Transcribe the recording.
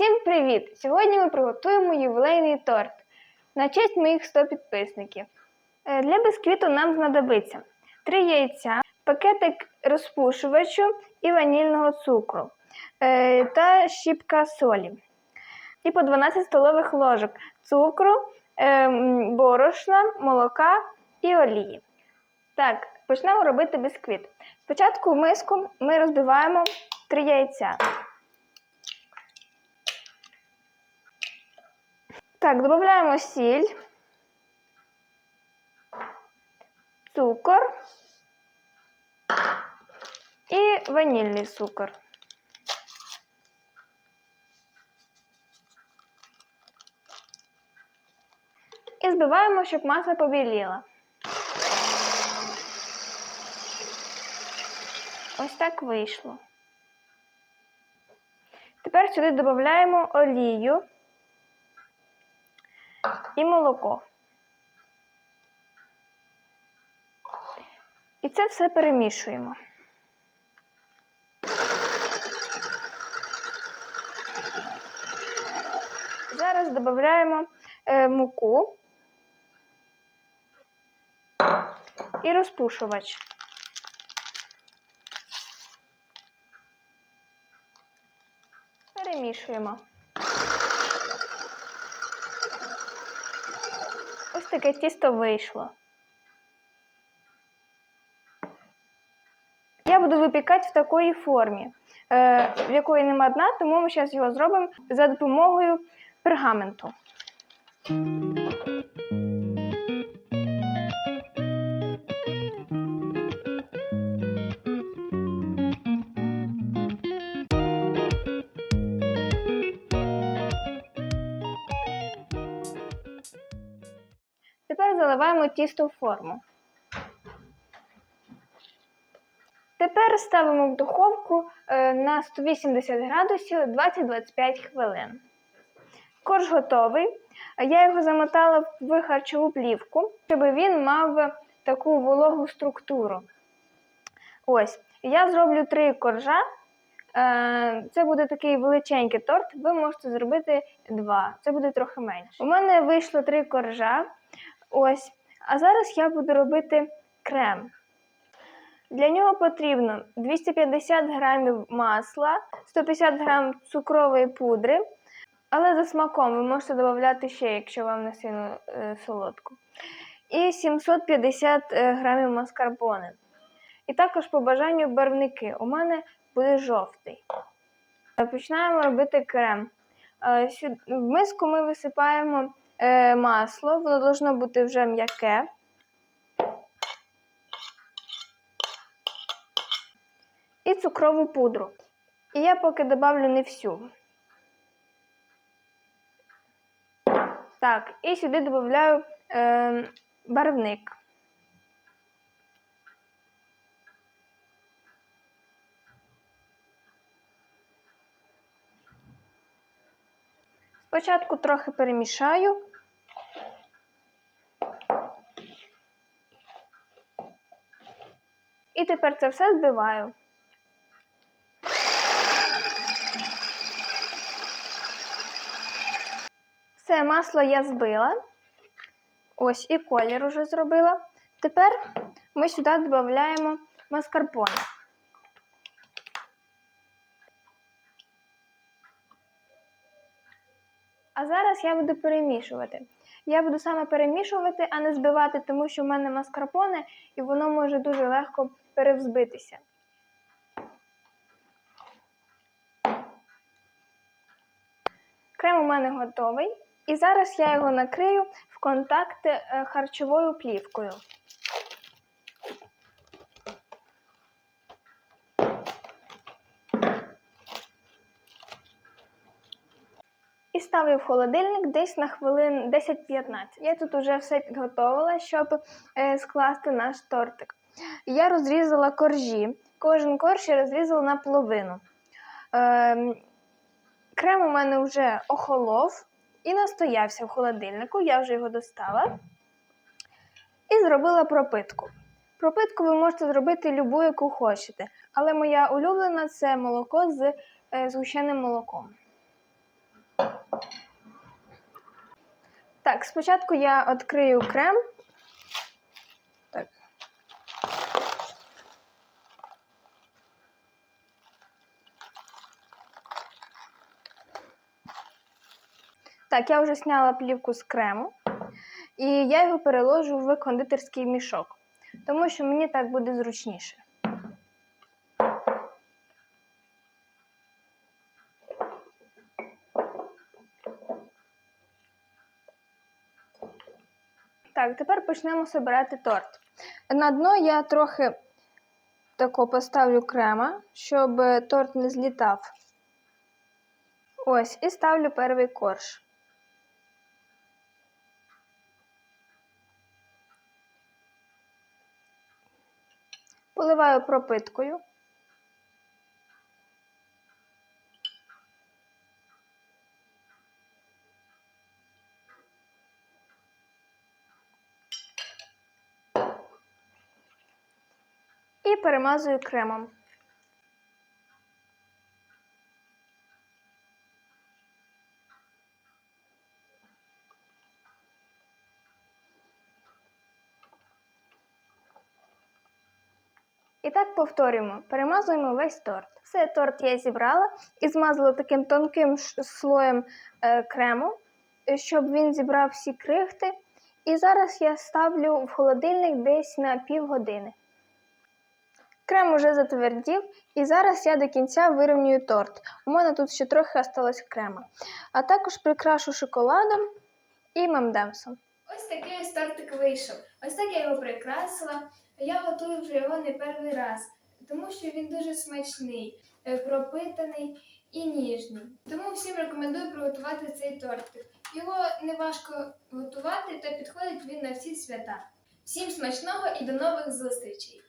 Всім привіт! Сьогодні ми приготуємо ювілейний торт на честь моїх 100 підписників. Е, Для бісквіту нам знадобиться 3 яйця, пакетик розпушувачу і ванільного цукру е, та щіпка солі. І по 12 столових ложок цукру, е, борошна, молока і олії. Так, почнемо робити бісквіт. Спочатку в миску ми розбиваємо 3 яйця. Так, додаємо сіль, цукор і ванільний цукор. І збиваємо, щоб маса побіліла. Ось так вийшло. Тепер сюди додаємо олію і молоко. І це все перемішуємо. Зараз додаємо е, муку і розпушувач. Перемішуємо. Таке тісто вийшло. Я буду випікати в такої формі, е, в якої нема дна, тому ми зараз його зробимо за допомогою пергаменту. Тепер заливаємо тісто в форму. Тепер ставимо в духовку е, на 180 градусів 20-25 хвилин. Корж готовий. Я його замотала в харчову плівку, щоб він мав таку вологу структуру. Ось, я зроблю три коржа. Е, Це буде такий величенький торт. Ви можете зробити два. Це буде трохи менше. У мене вийшло три коржа. Ось. А зараз я буду робити крем. Для нього потрібно 250 грамів масла, 150 грам цукрової пудри, але за смаком ви можете додати ще, якщо вам не сильно е, солодко. І 750 е, грамів маскарпоне. І також по бажанню барвники. У мене буде жовтий. Починаємо робити крем. Е, В миску ми висипаємо е, масло, воно должно бути вже м'яке. І цукрову пудру. І я поки добавлю не всю. Так, і сюди додаю е, барвник. Спочатку трохи перемішаю. І тепер це все збиваю. Все масло я збила. Ось і колір уже зробила. Тепер ми сюди додаємо маскарпоне. А зараз я буду перемішувати. Я буду саме перемішувати, а не збивати, тому що в мене маскарпоне і воно може дуже легко перевзбитися. Крем у мене готовий. І зараз я його накрию в контакти е, харчовою плівкою. І ставлю в холодильник десь на хвилин 10-15. Я тут уже все підготовила, щоб е, скласти наш тортик. Я розрізала коржі. Кожен корж я розрізала на половину. Ем, крем у мене вже охолов і настоявся в холодильнику. Я вже його достала і зробила пропитку. Пропитку ви можете зробити любу, яку хочете. Але моя улюблена це молоко з е, згущеним молоком. Так, спочатку я відкрию крем. Так. Так, я вже зняла плівку з крему, і я його переложу в кондитерський мішок, тому що мені так буде зручніше. Так, тепер почнемо збирати торт. На дно я трохи тако поставлю крема, щоб торт не злітав. Ось, і ставлю перший корж. Поливаю пропиткою. І перемазую кремом. І так повторюємо, перемазуємо весь торт. Все, торт я зібрала і змазала таким тонким слоєм е, крему, е, щоб він зібрав всі крихти. І зараз я ставлю в холодильник десь на півгодини. Крем уже затвердів, і зараз я до кінця вирівнюю торт. У мене тут ще трохи осталось крема. А також прикрашу шоколадом і мемдемсом. Ось такий ось тортик вийшов. Ось так я його прикрасила. Я готую вже його не перший раз, тому що він дуже смачний, е, пропитаний і ніжний. Тому всім рекомендую приготувати цей тортик. Його не важко готувати та підходить він на всі свята. Всім смачного і до нових зустрічей!